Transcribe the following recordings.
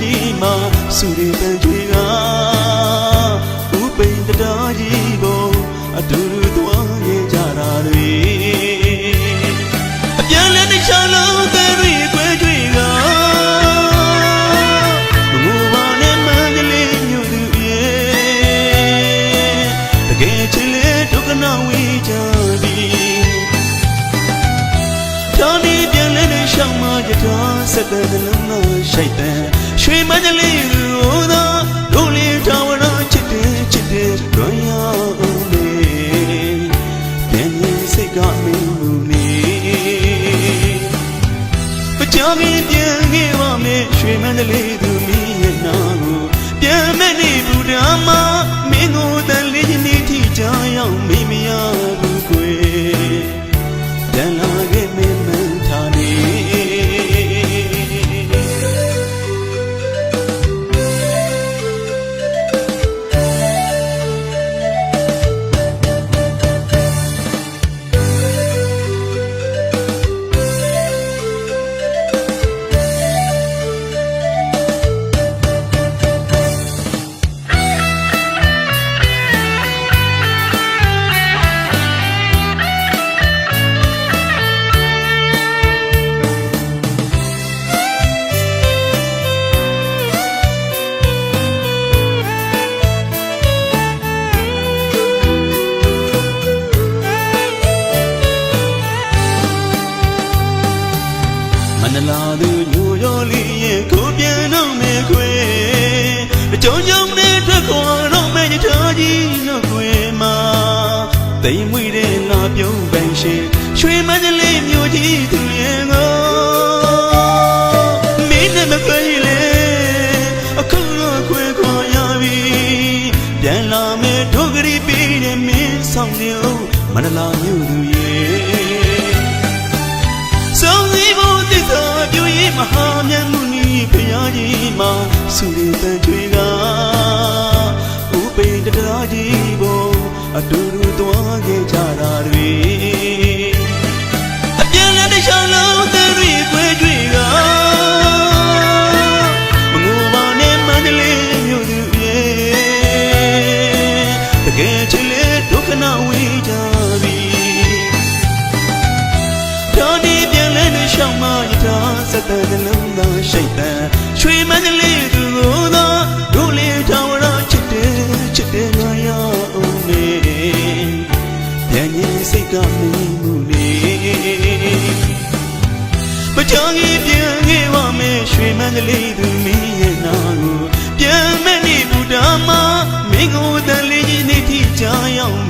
ဖရာကြီးမှာစု မယ်ရွှေမန္တလေးသူမီးရဲ့နာကိုပြန်မဲ့နေဘူးဓမ္မ တိမ်မွေတဲ့လာပြုံးပန်ရှင်ရွှေမန္တလေးမြို့ကြီးသူရဲ့ကိုမင်းနဲ့မခွေလေအခုတော့ခွေခွာရပြီပြန်လာမယ်ဒုက္ခရီပြီးတဲ့မင်းဆောင်နေဦးမန္တလာမြို့သူရဲ့ဆောင်စည်းဖို့တစ္ဆာပြုရေးမဟာမြတ်မှုနီဖရာကြီးမှာစုရပန်ချွေကဥပိန်တရားကြီးပေါ်အတူတူသွား ခဲ့ကြတာတွေအပြန်လည်းတစ်ချောင်းလုံးသေးတွေကိုွေကြွေကမငိုပါနဲ့မန္တလေးမြို့သူရဲ့တကယ်ချစ်လေဒုက္ခနာဝေးကြပြီတော်ဒီပြန်လဲနဲ့ရှောင်းမရထားစက်တဲ့နှလုံးသားရှိတ်တဲ့ရွှေမန္တလေးသူကိုသာ န္တလေးသူမင်းရဲ့နာကိုပြန်မဲ့နေဘူးဓမ္မမင်းကိုတန်လေးကြီးနေထိကြရောက်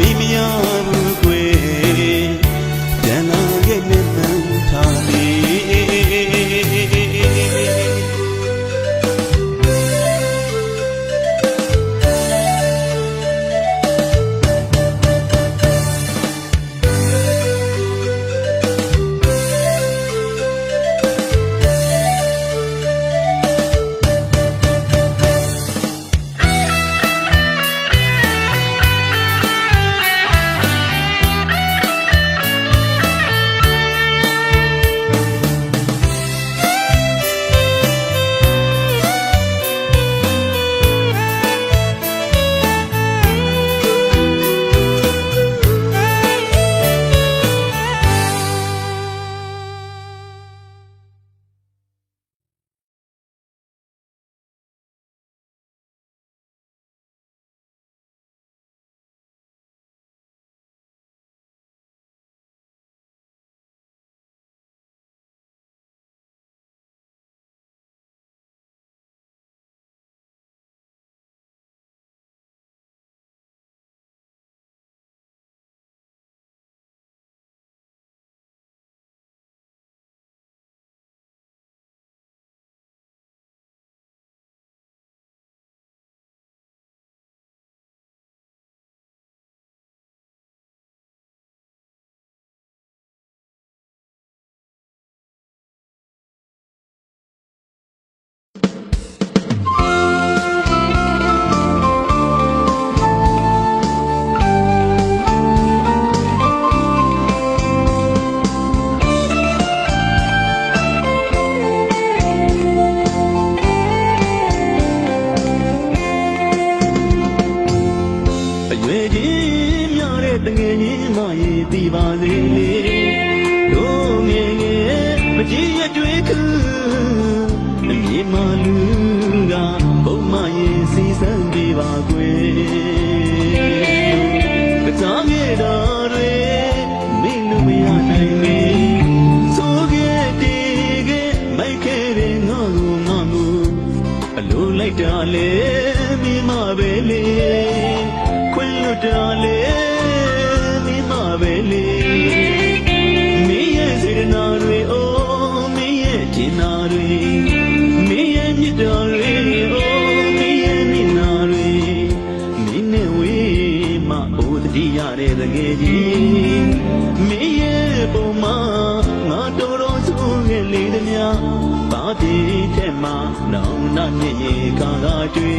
ရေကာလာတွေ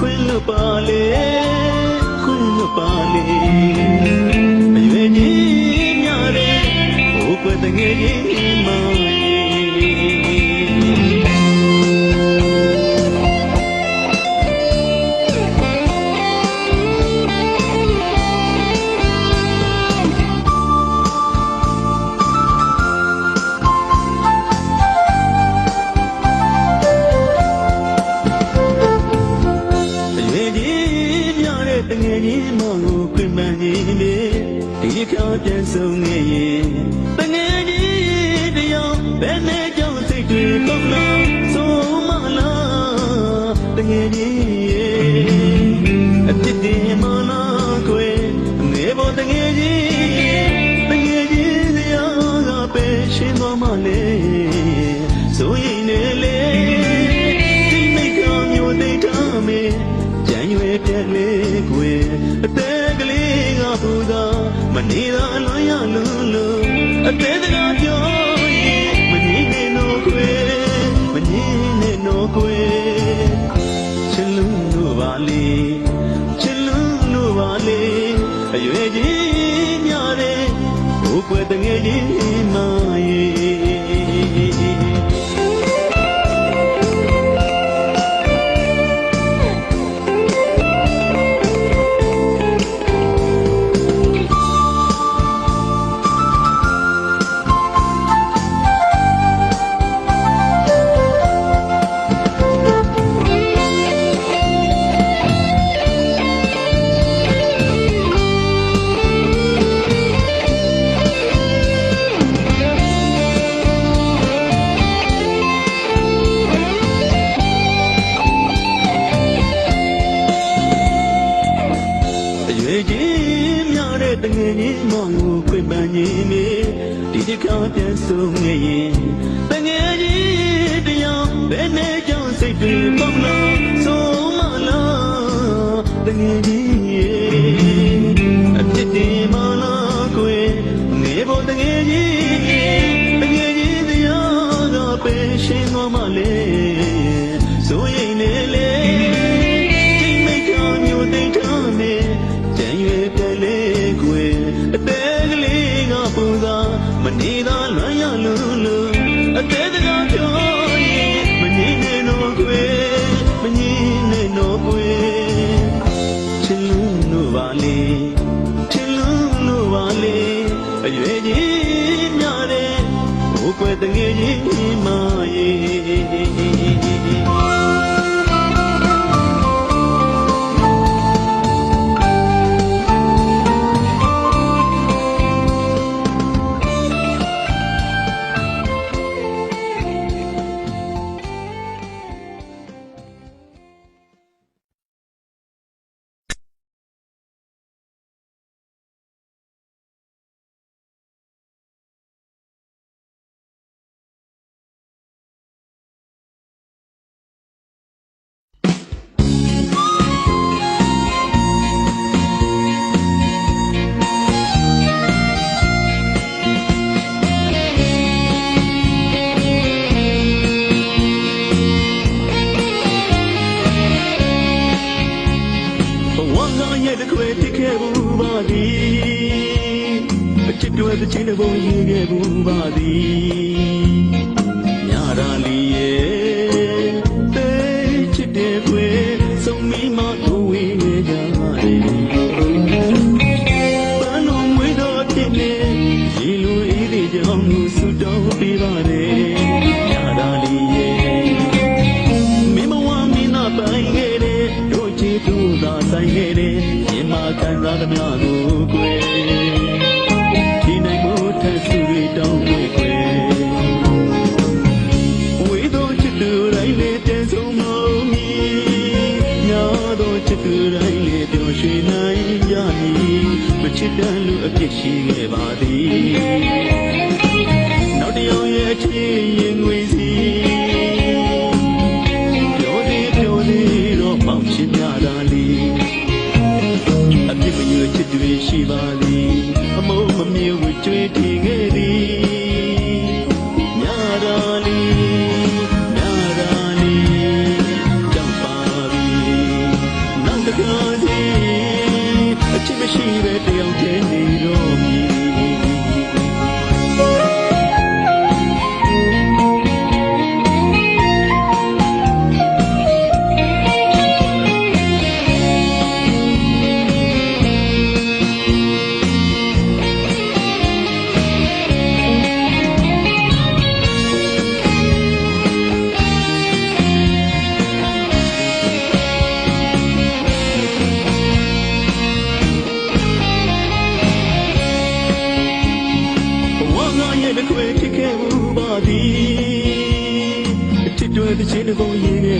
ခွင်လွပါလေခွင်လွပါလေမရွေးကြီးများတဲ့ဘိုးကွယ်တငယ်ကြီးမောင် ဘယ်နဲ့ကြောင့်စိတ်တွေကုန်လားဆုံးမလားတကယ်ကြီးအပြစ်တင်မနာခွေနေဖို့တကယ်ကြီးတကယ်ကြီးစရာကပဲရှင်းသွားမှလေဆိုရင်လေလေဒီမိကမျိုးသိထားမေကြံရွယ်တက်လေခွေအသက်ကလေးကပူတာမနေတာအလွန်ရလူလူအသေးတကားပြော elime တငယ်ကြီးမောင်ကိုခွင့်ပန်းခြင်းမေဒီတစ်ခါပြန်ဆုံးငယ်ရင်တငယ်ကြီးတရားဘယ်နဲ့ကြောင့်စိတ်တွေပေါက်လို့ဆုံးမလားတငယ်ကြီး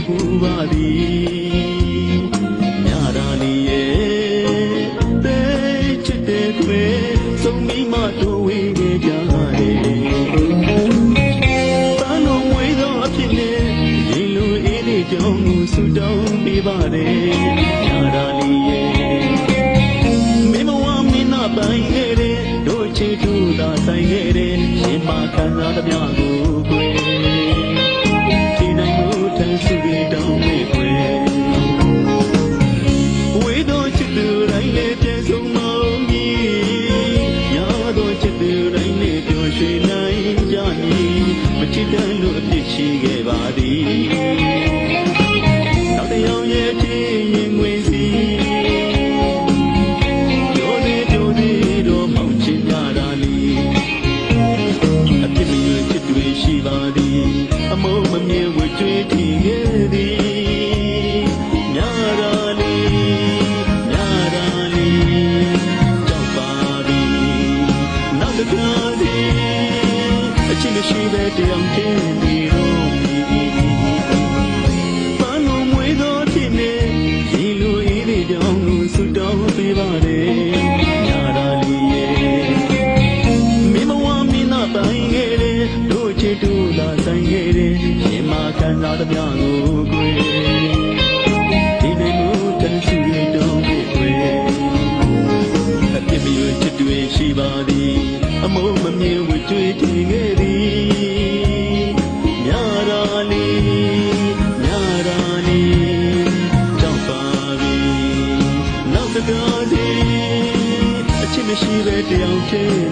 ပူပါသည်ညရာနေရဲ့တဲချစ်တဲ့ခွေဆုံးမိမတို့ဝေးခဲ့ကြတယ်တန်းတော်မွေးသောအဖြစ်နဲ့ဒီလိုအေးလေးကြောင့်ကိုဆူတောင်းပေးပါတယ်ညရာနေရဲ့မင်းမဝမင်းနာပိုင်ခဲ့တဲ့တို့ချစ်သူသာဆိုင်ခဲ့တဲ့ရှင်မခံစားသမျှကို day.